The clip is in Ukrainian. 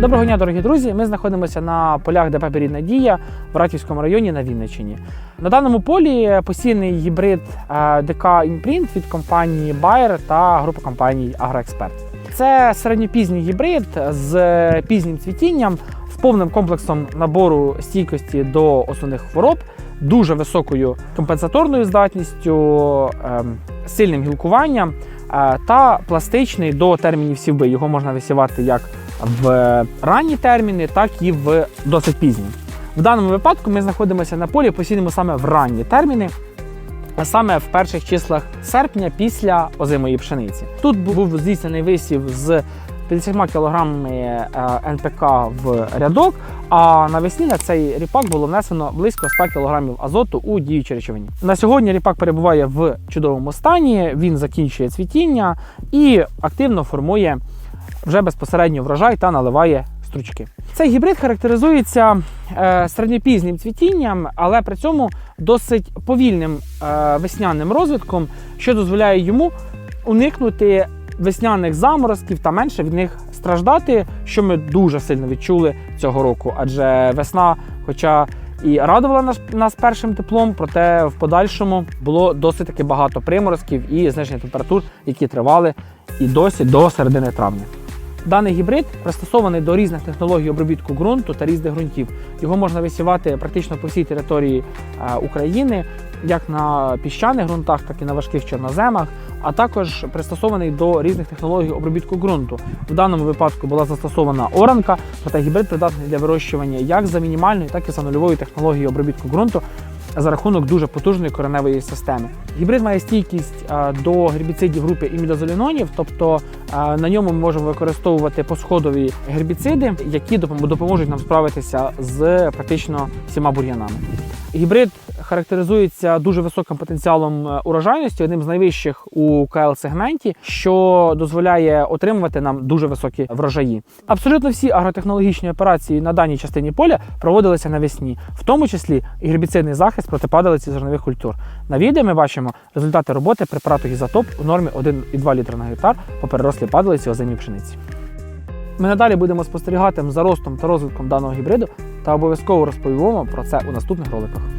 Доброго дня, дорогі друзі! Ми знаходимося на полях ДП «Берідна Дія в Ратівському районі на Вінниччині. На даному полі посіяний гібрид е, ДК Імпринт від компанії Bayer та групи компаній Агроексперт. Це середньопізній гібрид з пізнім цвітінням, з повним комплексом набору стійкості до основних хвороб, дуже високою компенсаторною здатністю, ем, сильним гілкуванням е, та пластичний до термінів сівби. Його можна висівати як в ранні терміни, так і в досить пізні. В даному випадку ми знаходимося на полі, посіємо саме в ранні терміни, а саме в перших числах серпня після озимої пшениці. Тут був здійснений висів з 50 кг НПК в рядок, а навесні на цей ріпак було внесено близько 100 кг азоту у діючій речовині. На сьогодні ріпак перебуває в чудовому стані, він закінчує цвітіння і активно формує вже безпосередньо врожай та наливає стручки. Цей гібрид характеризується е, середньопізнім цвітінням, але при цьому досить повільним е, весняним розвитком, що дозволяє йому уникнути весняних заморозків та менше від них страждати, що ми дуже сильно відчули цього року. Адже весна, хоча і радувала нас, нас першим теплом, проте в подальшому було досить таки багато приморозків і зниження температур, які тривали і досі до середини травня. Даний гібрид пристосований до різних технологій обробітку ґрунту та різних ґрунтів. Його можна висівати практично по всій території е, України, як на піщаних ґрунтах, так і на важких чорноземах, а також пристосований до різних технологій обробітку ґрунту. В даному випадку була застосована оранка, проте гібрид придатний для вирощування як за мінімальною, так і за нульовою технологією обробітку ґрунту за рахунок дуже потужної кореневої системи. Гібрид має стійкість до гербіцидів групи імідозолінонів, тобто на ньому ми можемо використовувати посходові гербіциди, які допом- допоможуть нам справитися з практично всіма бур'янами. Гібрид характеризується дуже високим потенціалом е, урожайності, одним з найвищих у КЛ-сегменті, що дозволяє отримувати нам дуже високі врожаї. Абсолютно всі агротехнологічні операції на даній частині поля проводилися навесні, в тому числі і гербіцидний захист проти падалиці зернових культур. На відео ми бачимо результати роботи препарату гізотоп у нормі 1,2 літра на гектар по перерослі падалиці озимій пшениці. Ми надалі будемо спостерігати за ростом та розвитком даного гібриду та обов'язково розповімо про це у наступних роликах.